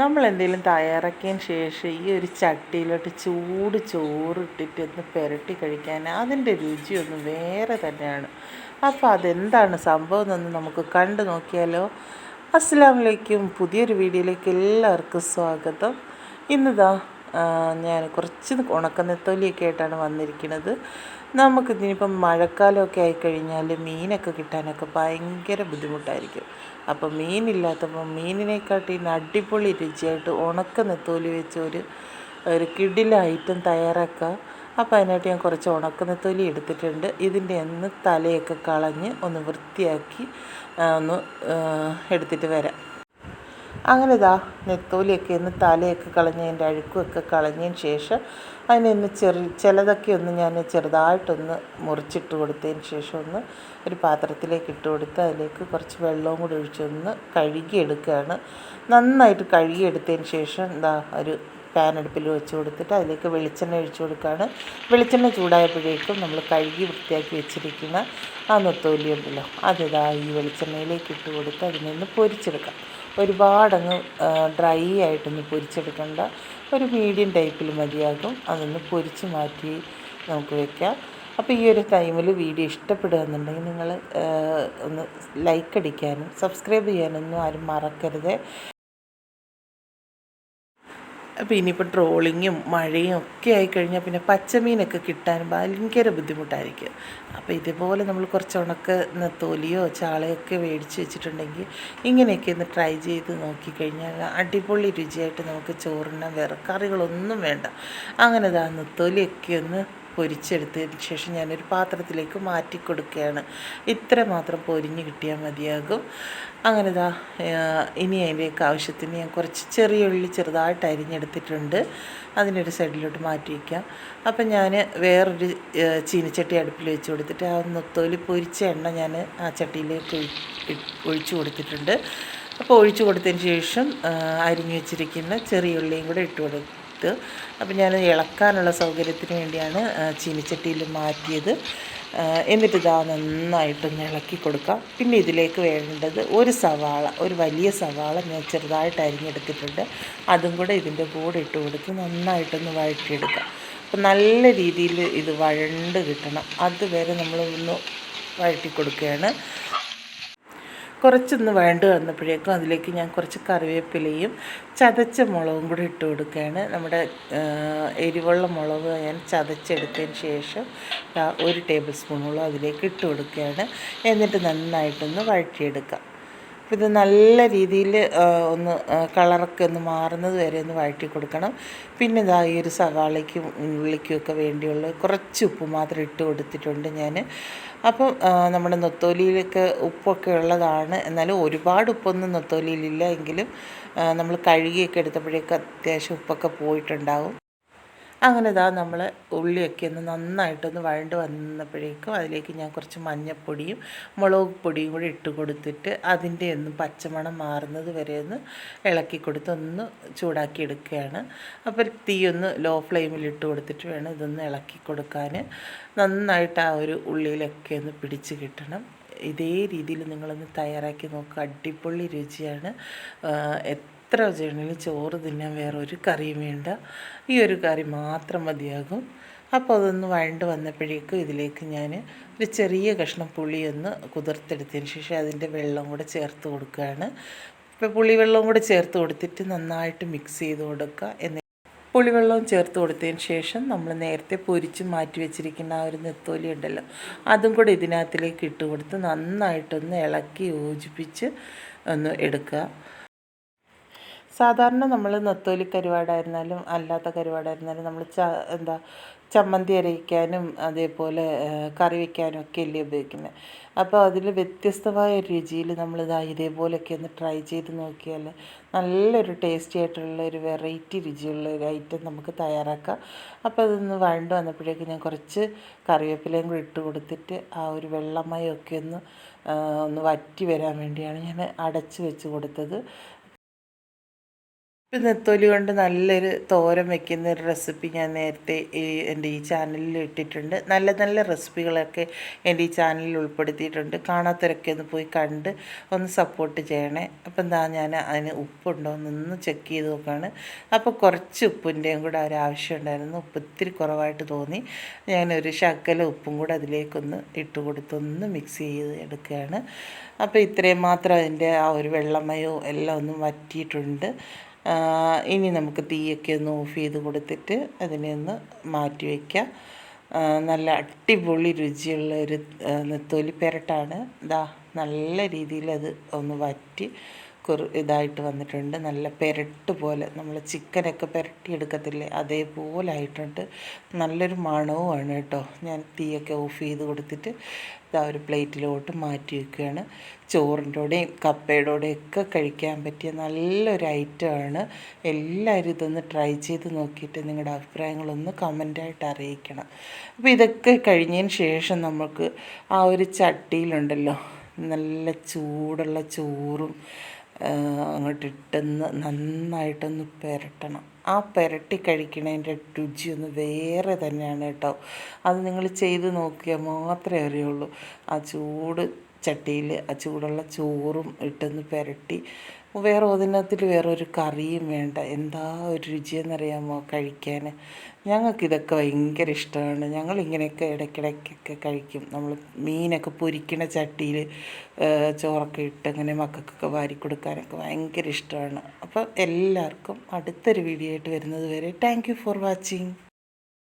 നമ്മൾ എന്തെങ്കിലും തയ്യാറാക്കിയതിന് ശേഷം ഈ ഒരു ചട്ടിയിലോട്ട് ചൂട് ചോറിട്ടിട്ട് ഒന്ന് പുരട്ടി കഴിക്കാൻ അതിന്റെ രുചിയൊന്നും വേറെ തന്നെയാണ്. അപ്പോൾ അതെന്താണ് സംഭവം എന്നൊന്ന് നമുക്ക് കണ്ടു നോക്കിയാലോ. അസ്സാം വലൈക്കും പുതിയൊരു വീഡിയോയിലേക്ക് എല്ലാവർക്കും സ്വാഗതം. ഇന്നിതാ ഞാൻ കുറച്ച് ഉണക്കനെത്തോലിയൊക്കെ ആയിട്ടാണ് വന്നിരിക്കുന്നത്. നമുക്കിതിനിപ്പം മഴക്കാലമൊക്കെ ആയിക്കഴിഞ്ഞാൽ മീനൊക്കെ കിട്ടാനൊക്കെ ഭയങ്കര ബുദ്ധിമുട്ടായിരിക്കും. അപ്പം മീനില്ലാത്തപ്പോൾ മീനിനെക്കാട്ടി അടിപൊളി രുചിയായിട്ട് ഉണക്ക നെത്തോലി വെച്ച് ഒരു ഒരു കിടില ഐറ്റം തയ്യാറാക്കുക. അപ്പോൾ അതിനായിട്ട് ഞാൻ കുറച്ച് ഉണക്ക നെത്തോലി എടുത്തിട്ടുണ്ട്. ഇതിന്റെ ഒന്ന് തലയൊക്കെ കളഞ്ഞ് ഒന്ന് വൃത്തിയാക്കി ഒന്ന് എടുത്തിട്ട് വരാം. അങ്ങനെ ഇതാ നെത്തോലിയൊക്കെ ഒന്ന് തലയൊക്കെ കളഞ്ഞ് അതിന്റെ അഴുക്കുമൊക്കെ കളഞ്ഞതിന് ശേഷം അതിനൊന്ന് ചെറു ചിലതൊക്കെ ഒന്ന് ഞാൻ ചെറുതായിട്ടൊന്ന് മുറിച്ചിട്ട് കൊടുത്തതിന് ശേഷം ഒന്ന് ഒരു പാത്രത്തിലേക്ക് ഇട്ട് കൊടുത്ത് അതിലേക്ക് കുറച്ച് വെള്ളവും കൂടി ഒഴിച്ചൊന്ന് കഴുകിയെടുക്കുകയാണ്. നന്നായിട്ട് കഴുകിയെടുത്തതിന് ശേഷം എന്താ ഒരു പാൻ അടുപ്പിൽ വെച്ച് കൊടുത്തിട്ട് അതിലേക്ക് വെളിച്ചെണ്ണ ഒഴിച്ചു കൊടുക്കുകയാണ്. വെളിച്ചെണ്ണ ചൂടായപ്പോഴേക്കും നമ്മൾ കഴുകി വൃത്തിയാക്കി വെച്ചിരിക്കുന്ന ആ നൊത്തോലിയുണ്ടല്ലോ അതിതാ ഈ വെളിച്ചെണ്ണയിലേക്ക് ഇട്ട് കൊടുത്ത് അതിനൊന്ന് പൊരിച്ചെടുക്കാം. ഒരുപാടങ്ങ് ഡ്രൈ ആയിട്ടൊന്ന് പൊരിച്ചെടുക്കേണ്ട. ഒരു മീഡിയം ടൈപ്പിൽ മതിയാകും. അതൊന്ന് പൊരിച്ച് മാറ്റി നമുക്ക് വെക്കാം. അപ്പോൾ ഈ ഒരു ടൈമിൽ വീഡിയോ ഇഷ്ടപ്പെടുകയെന്നുണ്ടെങ്കിൽ നിങ്ങൾ ഒന്ന് ലൈക്ക് അടിക്കാനും സബ്സ്ക്രൈബ് ചെയ്യാനൊന്നും ആരും മറക്കരുത്. അപ്പോൾ ഇനിയിപ്പോൾ ട്രോളിങ്ങും മഴയും ഒക്കെ ആയിക്കഴിഞ്ഞാൽ പിന്നെ പച്ചമീനൊക്കെ കിട്ടാൻ ഭയങ്കര ബുദ്ധിമുട്ടായിരിക്കും. അപ്പോൾ ഇതുപോലെ നമ്മൾ കുറച്ച് ഉണക്ക തൊലിയോ ചാളയൊക്കെ മേടിച്ച് വെച്ചിട്ടുണ്ടെങ്കിൽ ഇങ്ങനെയൊക്കെ ഒന്ന് ട്രൈ ചെയ്ത് നോക്കിക്കഴിഞ്ഞാൽ അടിപൊളി രുചിയായിട്ട് നമുക്ക് ചോറിനാൻ വേറെ കറികളൊന്നും വേണ്ട. അങ്ങനെ ഇതാ നെത്തോലിയൊക്കെ ഒന്ന് പൊരിച്ചെടുത്തതിന് ശേഷം ഞാനൊരു പാത്രത്തിലേക്ക് മാറ്റി കൊടുക്കുകയാണ് ഇത്ര മാത്രം പൊരിഞ്ഞ് കിട്ടിയാൽ മതിയാകും. അങ്ങനെ ഇതാ ഇനി അതിലേക്ക് ആവശ്യത്തിന് ഞാൻ കുറച്ച് ചെറിയ ഉള്ളി ചെറുതായിട്ട് അരിഞ്ഞെടുത്തിട്ടുണ്ട്. അതിനൊരു സൈഡിലോട്ട് മാറ്റി വയ്ക്കാം. അപ്പം ഞാൻ വേറൊരു ചീനിച്ചട്ടി അടുപ്പിൽ വെച്ച് കൊടുത്തിട്ട് ആ നൊത്തോലി പൊരിച്ച എണ്ണ ഞാൻ ആ ചട്ടിയിലേക്ക് ഒഴിച്ചു കൊടുത്തിട്ടുണ്ട്. അപ്പോൾ ഒഴിച്ചു കൊടുത്തതിന് ശേഷം അരിഞ്ഞു വെച്ചിരിക്കുന്ന ചെറിയ ഉള്ളിയും കൂടെ ഇട്ട് കൊടുക്കും ഇട്ട് അപ്പം ഞാൻ ഇളക്കാനുള്ള സൗകര്യത്തിന് വേണ്ടിയാണ് ചീനിച്ചട്ടിയിൽ മാറ്റിയത്. എന്നിട്ട് ഇതാ നന്നായിട്ടൊന്ന് ഇളക്കി കൊടുക്കാം. പിന്നെ ഇതിലേക്ക് വേണ്ടത് ഒരു സവാള ഒരു വലിയ സവാള ഞാൻ ചെറുതായിട്ട് അരിഞ്ഞെടുത്തിട്ടുണ്ട്. അതും കൂടെ ഇതിന്റെ കൂടെ ഇട്ട് കൊടുത്ത് നന്നായിട്ടൊന്ന് വഴറ്റിയെടുക്കാം. അപ്പം നല്ല രീതിയിൽ ഇത് വഴണ്ട് കിട്ടണം. അതുവരെ നമ്മൾ ഒന്ന് വഴറ്റി കൊടുക്കുകയാണ്. കുറച്ചൊന്ന് വേണ്ട വന്നപ്പോഴേക്കും അതിലേക്ക് ഞാൻ കുറച്ച് കറിവേപ്പിലയും ചതച്ച മുളകും കൂടി ഇട്ട് കൊടുക്കുകയാണ്. നമ്മുടെ എരിവുള്ള മുളക് ഞാൻ ചതച്ചെടുത്തതിന് ശേഷം ഒരു ടേബിൾ സ്പൂൺ സ്പൂണോളം അതിലേക്ക് ഇട്ട് കൊടുക്കുകയാണ്. എന്നിട്ട് നന്നായിട്ടൊന്ന് വഴറ്റിയെടുക്കാം. ഇത് നല്ല രീതിയിൽ ഒന്ന് കളറൊക്കെ ഒന്ന് മാറുന്നത് വരെ ഒന്ന് വഴറ്റി കൊടുക്കണം. പിന്നെ ഇതാ ഈ ഒരു സവാളയ്ക്കും ഉള്ളിക്കുമൊക്കെ വേണ്ടിയുള്ള കുറച്ച് ഉപ്പ് മാത്രം ഇട്ട് കൊടുത്തിട്ടുണ്ട് ഞാൻ അപ്പം നമ്മുടെ നൊത്തോലിയിലൊക്കെ ഉപ്പൊക്കെ ഉള്ളതാണ്. എന്നാലും ഒരുപാട് ഉപ്പൊന്നും നൊത്തോലിയിലില്ല എങ്കിലും നമ്മൾ കഴുകിയൊക്കെ എടുത്തപ്പോഴേക്കും അത്യാവശ്യം ഉപ്പൊക്കെ പോയിട്ടുണ്ടാവും. അങ്ങനെ ഇതാ നമ്മൾ ഉള്ളിയൊക്കെ ഒന്ന് നന്നായിട്ടൊന്ന് വഴണ്ട് വന്നപ്പോഴേക്കും അതിലേക്ക് ഞാൻ കുറച്ച് മഞ്ഞൾപ്പൊടിയും മുളക് പൊടിയും കൂടി ഇട്ട് കൊടുത്തിട്ട് അതിന്റെ ഒന്ന് പച്ചമണം മാറുന്നത് വരെ ഒന്ന് ഇളക്കി കൊടുത്ത് ഒന്ന് ചൂടാക്കി എടുക്കുകയാണ്. അപ്പോൾ തീ ഒന്ന് ലോ ഫ്ലെയിമിൽ ഇട്ട് കൊടുത്തിട്ട് വേണം ഇതൊന്ന് ഇളക്കി കൊടുക്കാൻ. നന്നായിട്ട് ആ ഒരു ഉള്ളിയിലൊക്കെ ഒന്ന് പിടിച്ച് കിട്ടണം. ഇതേ രീതിയിൽ നിങ്ങളൊന്ന് തയ്യാറാക്കി നോക്കുക അടിപൊളി രുചിയാണ്. എത്ര ജണിലും ചോറ് തിന്നാൻ വേറെ ഒരു കറിയും വേണ്ട. ഈ ഒരു കറി മാത്രം മതിയാകും. അപ്പോൾ അതൊന്ന് വഴണ്ട് വന്നപ്പോഴേക്കും ഇതിലേക്ക് ഞാൻ ഒരു ചെറിയ കഷ്ണം പുളിയൊന്ന് കുതിർത്തെടുത്തതിന് ശേഷം അതിന്റെ വെള്ളം കൂടെ ചേർത്ത് കൊടുക്കുകയാണ്. ഇപ്പോൾ പുളിവെള്ളവും കൂടെ ചേർത്ത് കൊടുത്തിട്ട് നന്നായിട്ട് മിക്സ് ചെയ്ത് കൊടുക്കുക. എന്ന് പുളിവെള്ളവും ചേർത്ത് കൊടുത്തതിന് ശേഷം നമ്മൾ നേരത്തെ പൊരിച്ച് മാറ്റി വെച്ചിരിക്കുന്ന ആ ഒരു നെത്തോലി ഉണ്ടല്ലോ അതും കൂടെ ഇതിനകത്തിലേക്ക് ഇട്ട് കൊടുത്ത് നന്നായിട്ടൊന്ന് ഇളക്കി യോജിപ്പിച്ച് ഒന്ന് എടുക്കുക. സാധാരണ നമ്മൾ നത്തോലി കരുവാടായിരുന്നാലും അല്ലാത്ത കരുവാടായിരുന്നാലും നമ്മൾ ച എന്താ ചമ്മന്തി അരയ്ക്കാനും അതേപോലെ കറി വയ്ക്കാനും ഒക്കെ അല്ലേ ഉപയോഗിക്കുന്നത് അപ്പോൾ അതിൽ വ്യത്യസ്തമായ രുചിയിൽ നമ്മളിതാ ഇതേപോലെയൊക്കെ ഒന്ന് ട്രൈ ചെയ്ത് നോക്കിയാൽ നല്ലൊരു ടേസ്റ്റി ആയിട്ടുള്ള ഒരു വെറൈറ്റി രുചിയുള്ള ഒരു ഐറ്റം നമുക്ക് തയ്യാറാക്കാം. അപ്പോൾ അതൊന്ന് വഴണ്ട് വന്നപ്പോഴേക്കും ഞാൻ കുറച്ച് കറിവേപ്പിലയും കൂടി ഇട്ട് കൊടുത്തിട്ട് ആ ഒരു വെള്ളമയൊക്കെ ഒന്ന് ഒന്ന് വറ്റി വരാൻ വേണ്ടിയാണ് ഞാൻ അടച്ച് വെച്ച് കൊടുത്തത്. ഇപ്പം നെത്തോലി കൊണ്ട് നല്ലൊരു തോരൻ വെക്കുന്ന ഒരു റെസിപ്പി ഞാൻ നേരത്തെ ഈ എന്റെ ഈ ചാനലിൽ ഇട്ടിട്ടുണ്ട്. നല്ല നല്ല റെസിപ്പികളൊക്കെ എന്റെ ഈ ചാനലിൽ ഉൾപ്പെടുത്തിയിട്ടുണ്ട്. കാണാത്തവരൊക്കെ ഒന്ന് പോയി കണ്ട് ഒന്ന് സപ്പോർട്ട് ചെയ്യണേ. അപ്പം എന്താ ഞാൻ അതിന് ഉപ്പുണ്ടോ എന്നൊന്ന് ചെക്ക് ചെയ്ത് നോക്കുകയാണ് അപ്പോൾ കുറച്ച് ഉപ്പിന്റെയും കൂടെ ഒരു ആവശ്യം ഉണ്ടായിരുന്നു. ഉപ്പ് ഇത്തിരി കുറവായിട്ട് തോന്നി. ഞാനൊരു ശക്കല ഉപ്പും കൂടെ അതിലേക്കൊന്ന് ഇട്ട് കൊടുത്തൊന്ന് മിക്സ് ചെയ്ത് എടുക്കുകയാണ്. അപ്പോൾ ഇത്രയും മാത്രം അതിന്റെ ആ ഒരു വെള്ളമയോ എല്ലാം ഒന്ന് വറ്റിയിട്ടുണ്ട്. ഇനി നമുക്ക് തീയൊക്കെ ഒന്ന് ഓഫ് ചെയ്ത് കൊടുത്തിട്ട് അതിനെ ഒന്ന് മാറ്റി വയ്ക്കാം. നല്ല അടിപൊളി രുചിയുള്ള ഒരു നെത്തോലി പെരട്ടാണ്. ഇതാ നല്ല രീതിയിൽ അത് ഒന്ന് വറ്റി. കുറു ഇതായിട്ട് വന്നിട്ടുണ്ട്. നല്ല പെരട്ട് പോലെ നമ്മൾ ചിക്കനൊക്കെ പെരട്ടി എടുക്കത്തില്ലേ അതേപോലെ ആയിട്ടുണ്ട് നല്ലൊരു മണവുമാണ് കേട്ടോ. ഞാൻ തീയൊക്കെ ഓഫ് ചെയ്ത് കൊടുത്തിട്ട് ഇതാ ഒരു പ്ലേറ്റിലോട്ട് മാറ്റി വയ്ക്കുകയാണ് കൂടെയും കപ്പയുടെ കൂടെയൊക്കെ കഴിക്കാൻ പറ്റിയ നല്ലൊരു ഐറ്റമാണ്. എല്ലാവരും ഇതൊന്ന് ട്രൈ ചെയ്ത് നോക്കിയിട്ട് നിങ്ങളുടെ അഭിപ്രായങ്ങളൊന്ന് കമന്റായിട്ട് അറിയിക്കണം. അപ്പോൾ ഇതൊക്കെ കഴിഞ്ഞതിന് ശേഷം നമുക്ക് ആ ഒരു ചട്ടിയിലുണ്ടല്ലോ. നല്ല ചൂടുള്ള ചോറും ആ, അങ്ങോട്ട് ഇട്ടൊന്ന് നന്നായിട്ടൊന്ന് പുരട്ടണം. ആ പുരട്ടി കഴിക്കണതിന്റെ രുചി ഒന്ന് വേറെ തന്നെയാണ് കേട്ടോ. അത് നിങ്ങൾ ചെയ്ത് നോക്കിയാൽ മാത്രമേ അറിയുള്ളൂ. ആ ചൂട് ചട്ടിയിൽ ആ ചൂടുള്ള ചോറും ഇട്ടൊന്ന് പുരട്ടി വേറെ അതിനകത്തിൽ വേറെ ഒരു കറിയും വേണ്ട. എന്താ ഒരു രുചിയെന്നറിയാമോ കഴിക്കാൻ? ഞങ്ങൾക്കിതൊക്കെ ഭയങ്കര ഇഷ്ടമാണ്. ഞങ്ങൾ ഇങ്ങനെയൊക്കെ ഇടയ്ക്കിടയ്ക്കൊക്കെ കഴിക്കും. നമ്മൾ മീനൊക്കെ പൊരിക്കണ ചട്ടിയിൽ ചോറൊക്കെ ഇട്ട് അങ്ങനെ മക്കൾക്കൊക്കെ വാരി കൊടുക്കാനൊക്കെ ഭയങ്കര ഇഷ്ടമാണ്. അപ്പോൾ എല്ലാവർക്കും അടുത്തൊരു വീഡിയോ ആയിട്ട് വരുന്നത് വരെ താങ്ക് ഫോർ വാച്ചിങ്